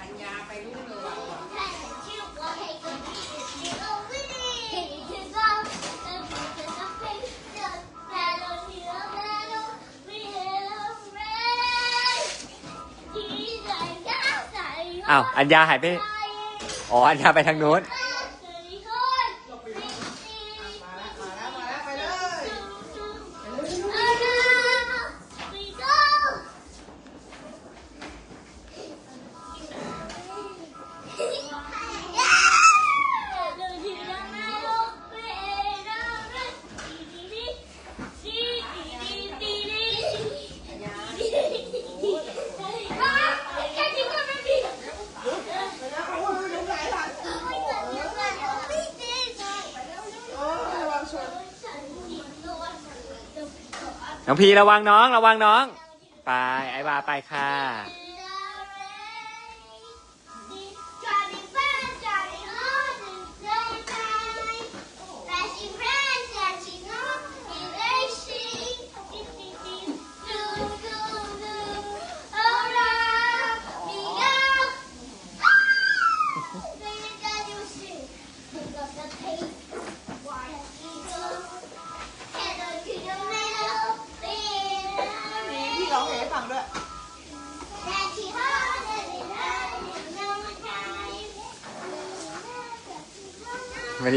อัญญาไปรู้เลยอ้าวอัญญาหายไป อ๋อ อัญญาไปทางนู้น น้องพีระวังน้อง ระวังน้อง ไปไอ้บาไปค่ะ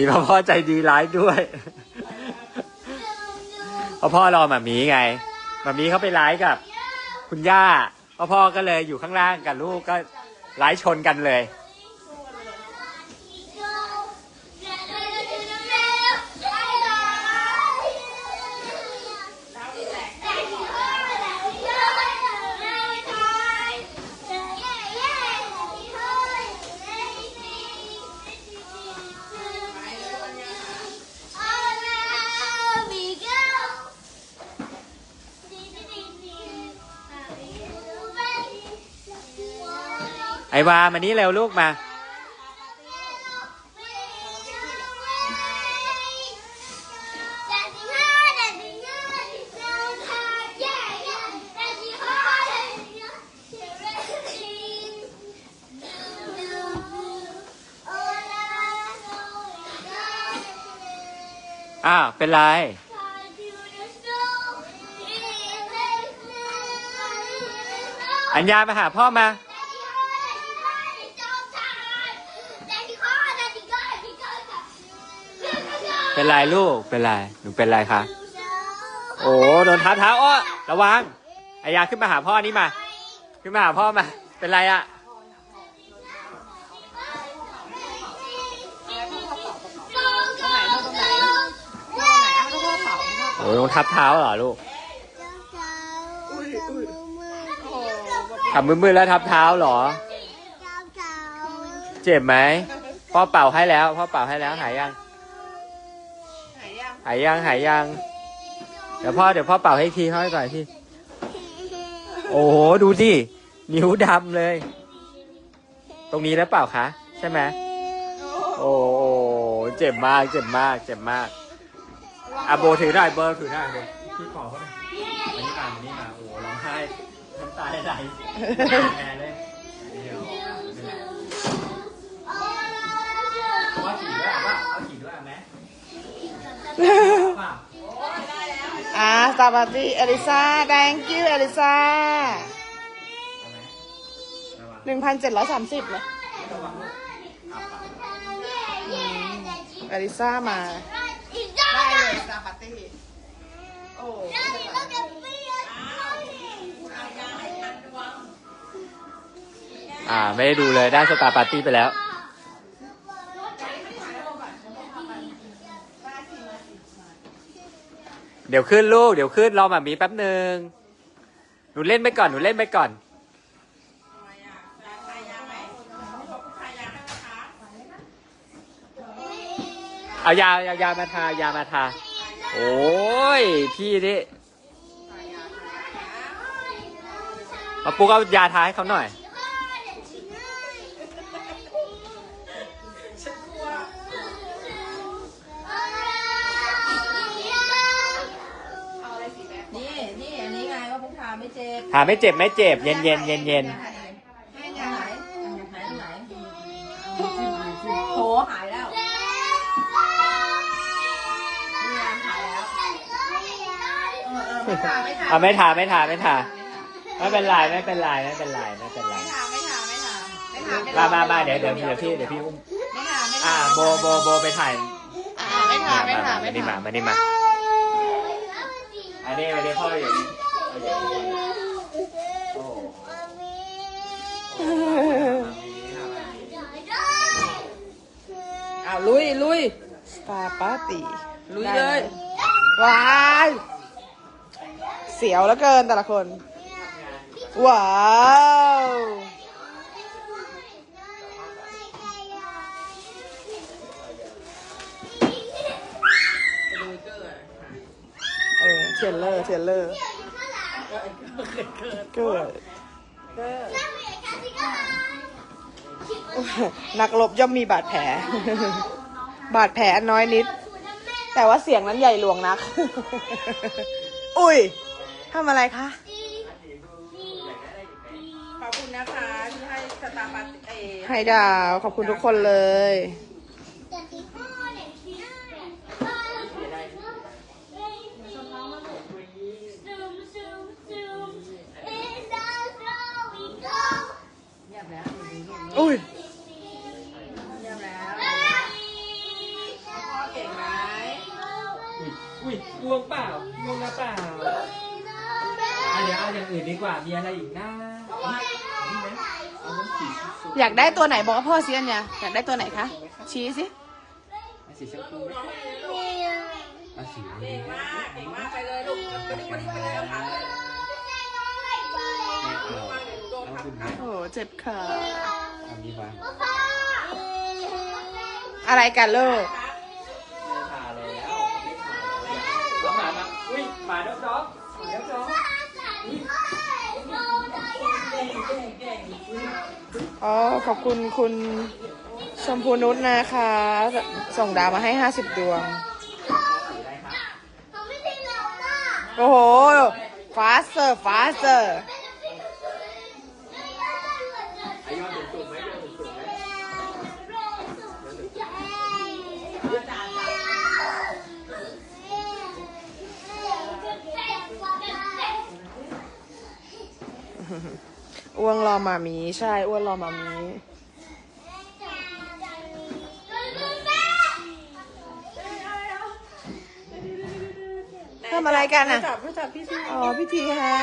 ีพ่อพ่อใจดีร้ายด้วยพ่อพ่อรอหมามีไงหมามีเขาไปไลฟ์กับ คุณย่าพ่อพ่อก็เลยอยู่ข้างล่างกับลูกก็ไลฟ์ชนกันเลย ไอวามานี่เร็วลูกมา อ้าว เป็นไร อัญญามาหาพ่อมา เป็นไรลูก เป็นไรหนูเป็นไรคะ โอ้โดนทับเท้าอ้อระวังอัญญาขึ้นมาหาพ่อนี่มา ขึ้นมาหาพ่อมา เป็นไรอะโอ้โดนทับเท้าเหรอลูกทำมือๆแล้วทับเท้าเหรอ เจ็บไหมพ่อเป่าให้แล้ว พ่อเป่าให้แล้วหายยัง หายยังหายยังหายยัง เดี๋ยวพ่อเดี๋ยวพ่อเป่าให้อีกทีพ่อให้ก่อนอีกทีโอ้โหดูสินิ้วดำเลย ตรงนี้แล้วเปล่าคะใช่ไหมโอ้โหเจ็บมากเจ็บมากเจ็บมากอะโบถือได้เบอร์ถือได้เลยพี่ขอเขาหน่อยอันนี้มาอันนี้มาโอ้โหร้องไห้น้ำตาไหลแม่เลยเดี๋ยวว่าขี่ด้วยอะว่าเอาขี่ด้วยอะแม่ว่า อ่าสวัสดีเอลิซา thank you เอลิซาหนึ่งพันเจ็ดร้อยสามสิบเลยเอลิซามา ได้เลยซาปาร์ตี้โอ้อ่า ไม่ได้ดูเลยได้สตาร์ปาร์ตี้ไปแล้ว เดี๋ยวขึ้นลูก เดี๋ยวขึ้นรอหมามีแป๊บหนึ่งหนูเล่นไปก่อน หนูเล่นไปก่อน เอายาเอายามาทายามาทา โอ้ย พี่นี่มาปุ๊กเอายาทาให้เขาหน่อย ถามไม่เจ็บไม่เจ็บ เย็นเย็นเย็นเย็นโถหายแล้วเอาไม่ถาไม่ถาไม่ถาไม่เป็นไรไม่เป็นไรไม่เป็นไรไม่เป็นไรมามามาเดี๋ยวเดี๋ยวเดี๋ยวพี่เดี๋ยวพี่อุ้มอ่าโบโบโบไปถ่ายไม่ถาไม่ถาไม่ถามานี่มานี่มาอันนี้อันนี้พ่ออยู่ อ้าวลุยลุยสตาร์ปาร์ตี้ลุยเลยว้ายเสียวแล้วเกินแต่ละคน ว้าวเออเทรลเลอร์เทรลเลอร์เกิด นักรบย่อมมีบาดแผล บาดแผลอันน้อยนิด แต่ว่าเสียงนั้นใหญ่หลวงนัก อุ้ยทำอะไรคะขอบคุณนะคะที่ให้สตาร์บัคเอให้ดาว ขอบคุณทุกคนเลยอุ้ย อยากได้ตัวไหนบอกว่าพ่อสิอันเนี่ยอยากได้ตัวไหนคะ ชี้สิเอาสีชมพูเอาสีเก่งมากเก่งมากไปเลยลูกมาดิมาดิมาดิเอาขาเลยไม่เอาเอาคุณแม่โอ้เจ็บขาเอามีวางอะไรกันลูกไม่ผ่าเลยแล้วไม่ผ่าแล้วเอาหมามาอุ้ยหมาดอกดอกหมาดอกดอก อ๋อขอบคุณคุณชมพูนุชนะคะ ส่งดาวมาให้ห้าสิบดวง โอ้โหฟาสเซอร์ฟาสเซอร์อ้ยอ อดสูงๆไหมอ้วงรอมามีใช่อ้วนรอมามีทำอะไรกันอะจับจับพี่พี่อ๋อพี่พีฮะ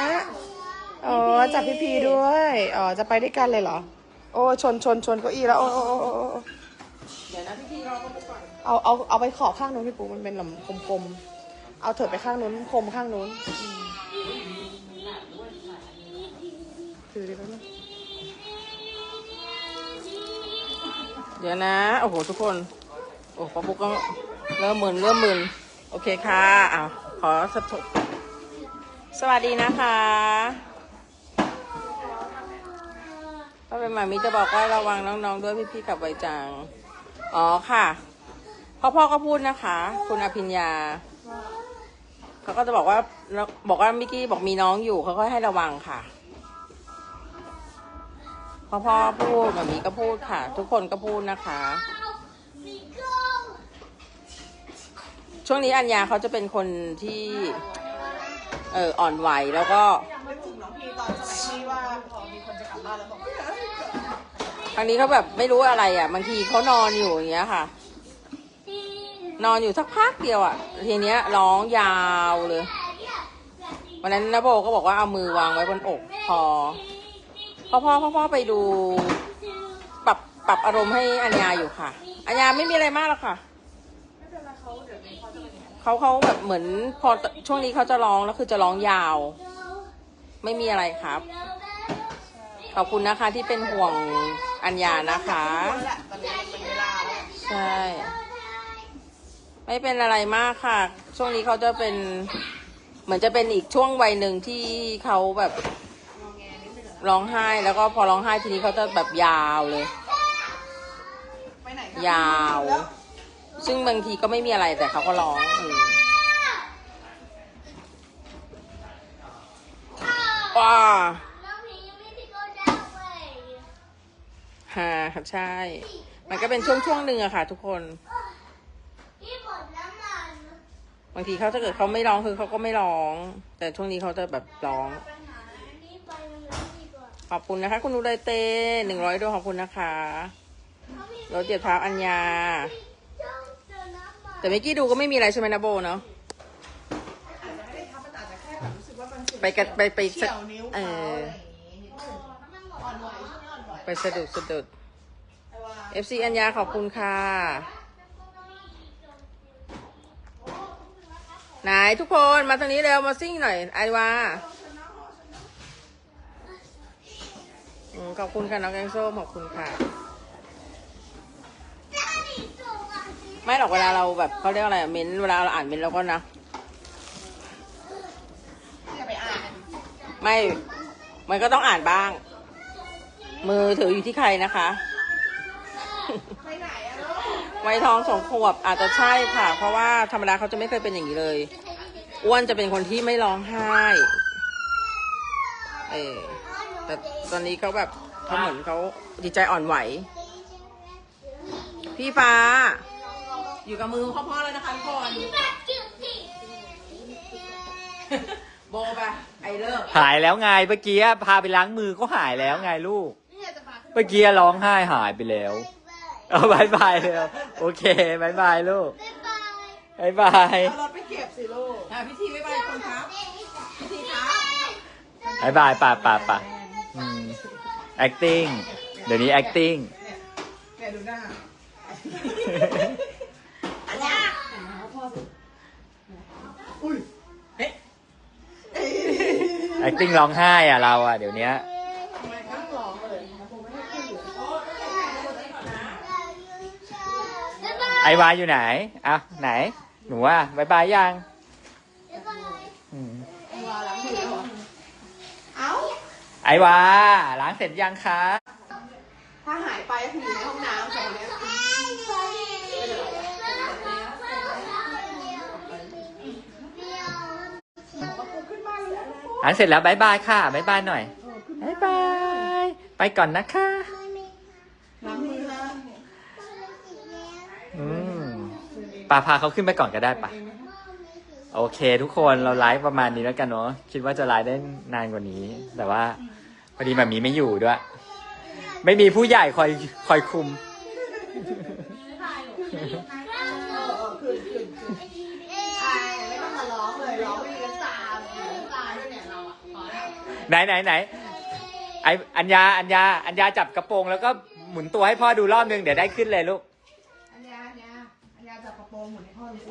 อ๋อจับพี่พีด้วยอ๋อจะไปด้วยกันเลยเหรอ โอ้ชนชนชนเก้าอี้แล้วโอ้โอ้โอ้โอ้โอ้เดี๋ยวนะพี่พี่เราก็ไปก่อนเอาเอาเอาไปขอบข้างนู้นพี่ปูมันเป็นลำคมๆเอาเถิดไปข้างนู้นคมข้างนู้น ถือดิแป๊บนึงเดี๋ยวนะ โอ้โห ทุกคน โอ้ป๊อปปุ๊กก็เริ่มมึนเริ่มมึนโอเคค่ะอ้าวขอสทบสวัสดีนะคะก็เป็นหมามิจะบอกว่าระวังน้องๆด้วยพี่ๆกับไวจังอ๋อค่ะพ่อพ่อก็พูดนะคะ คุณอภิญญาเขาก็จะบอกว่าบอกว่ามิกกี้บอกมีน้องอยู่เขาก็ให้ระวังค่ะ พ่อพ่อพูดแบบนี้ก็พูดค่ะ ทุกคนก็พูดนะคะ ช่วงนี้อัญญาเขาจะเป็นคนที่ เอออ่อนไหวแล้วก็นึกถึงน้องพีตอนสมัยที่ว่าพอมีคนจะกลับบ้านแล้วบอกครั้งนี้เขาแบบไม่รู้อะไรอะบางทีเขานอนอยู่อย่างเงี้ยค่ะ นอนอยู่สักพักเดียวอะทีเนี้ยร้องยาวเลยวันนั้นนโบก็บอกว่าเอามือวางไว้บนอก พอ พ่อพ่อพ่อพ่อไปดูปรับปรับอารมณ์ให้อัญญาอยู่ค่ะอัญญาไม่มีอะไรมากหรอกค่ะเขาเขาแบบเหมือนพอช่วงนี้เขาจะร้องแล้วคือจะร้องยาว ไม่มีอะไรครับ ขอบคุณนะคะที่เป็นห่วงอัญญานะคะ ใช่ ไม่เป็นอะไรมากค่ะ ช่วงนี้เขาจะเป็น เหมือนจะเป็นอีกช่วงวัยหนึ่งที่เขาแบบ ร้องไห้แล้วก็พอร้องไห้ทีนี้เขาจะแบบยาวเลย ไปไหนคะยาว ซึ่งบางทีก็ไม่มีอะไรแต่เขาก็ร้องเออว้าฮ่าใช่ มันก็เป็นช่วงช่วงๆหนึ่งอะค่ะ ทุกคน บางทีเขาถ้าเกิดเขาไม่ร้องคือเขาก็ไม่ร้อง แต่ช่วงนี้เขาจะแบบร้อง ขอบคุณนะคะ คุณดูไดเต้หนึ่งร้อยดวงขอบคุณนะคะรถเหยียบเท้าอัญญา แต่เมื่อกี้ดูก็ไม่มีอะไรใช่ไหมนะโบเนาะอาจจะไม่ได้ทับมันอาจจะแค่แบบรู้สึกว่ามันไปกันไปไปเฉียวนิ้วเอเขาออะไรอย่างงี้นิดนึงอ่อนไหวช่วงนี้อ่อนไหวไปสะดุดสะดุดแต่ว่า FC อัญญาขอบคุณค่ะไหนทุกคนมาทางนี้เร็วมาซิ่งหน่อยไอวาอืม ขอบคุณค่ะน้องแกงส้มขอบคุณค่ะ ไม่หรอกเวลาเราแบบเขาเรียกอะไรอะเม้นต์เวลาเราอ่านเม้นต์เราก็นะอย่าไปอ่านไม่ มันก็ต้องอ่านบ้าง มือถืออยู่ที่ใครนะคะไปไหนอะลูกไวทองสองขวบอาจจะใช่ค่ะ เพราะว่าธรรมดาเขาจะไม่เคยเป็นอย่างนี้เลยอ้วนจะเป็นคนที่ไม่ร้องไห้ เออ แต่ตอนนี้เขาแบบเขาเหมือนเขาจิตใจอ่อนไหว พี่ฟ้า อยู่กับมือพ่อๆเลยนะคะทุกคนโบไปไอเลิกหายแล้วไงเมื่อกี้พาไปล้างมือก็หายแล้วไงลูกเนี่ยจะพาขึ้นเมื่อกี้ร้องไห้หายไปแล้ว เอาบายบายเลยโอเคบายบายลูกบายบายเอารถไปเก็บสิลูกอะพิธีบ๊ายบายคนครับพิธีครับบายบายป่าป่าป่า อืม acting เดี๋ยวนี้ acting แกดูหน้า acting ร้องไห้อะเราอะเดี๋ยวนี้ทำไมข้างหลองเลยผมไม่ให้ขึ้นอยู่ไอวาอยู่ไหนอะไหน หนูว่าบายบายยังอืม วาล้างมือแล้วเหรอเอ้า ไอวาล้างเสร็จยังคะถ้าหายไปก็คืออยู่ในห้องน้ำสองเนี้ล้างเสร็จแล้วบายบายค่ะบายบายหน่อยบายบาย ไปก่อนนะคะล้างมือนะอืมปาพาเขาขึ้นไปก่อนก็ได้ปะโอเค ทุกคนเราไลฟ์ประมาณนี้แล้วกันเนาะคิดว่าจะไลฟ์ได้นานกว่านี้ แต่ว่า พอดีแบบนี้ไม่อยู่ด้วย ไม่มีผู้ใหญ่คอยคอยคุมเออเออขึ้นขึ้นขึ้นอายไม่ต้องมาร้องเลยร้องมีน้ำตามีน้ำตาด้วยเนี่ยเราอะพอแล้วไหนไหนไหนไออัญญาอัญญาอัญญาจับกระโปรงแล้วก็หมุนตัวให้พ่อดูรอบนึงเดี๋ยวได้ขึ้นเลยลูกอันยาอันยาอันยาจับกระโปรงหมุนให้พ่อดูสิ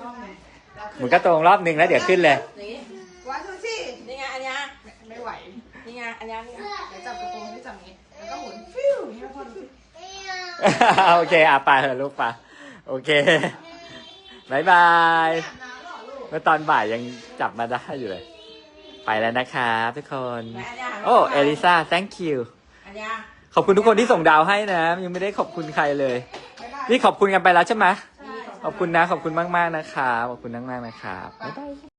รอบหนึ่งแล้วหมุนกระโปรงรอบนึงแล้วเดี๋ยวขึ้นเลยนี่วางดูสิ นี่ไงอัญญา ไม่ไหว นี่ไง อัญญานี่ไงเดี๋ยวจับกระโปรงให้จับอย่างงี้ แล้วก็หมุนฟิวอย่างนี้ให้พ่อดูสิโอเคอะไปเถอะลูกไปโอเคบายบาย อาบน้ำเหรอลูกเมื่อตอนบ่ายยังจับมาได้อยู่เลย ไปแล้วนะครับทุกคนไหนอัญญาหันมาโอ้ เอลิซา thank you อัญญาขอบคุณทุกคนที่ส่งดาวให้นะ ยังไม่ได้ขอบคุณใครเลย บ๊ายบายนี่ขอบคุณกันไปแล้วใช่ไหมขอบคุณนะ ขอบคุณมาก ๆ นะครับ ขอบคุณมาก ๆ นะครับ บ๊ายบาย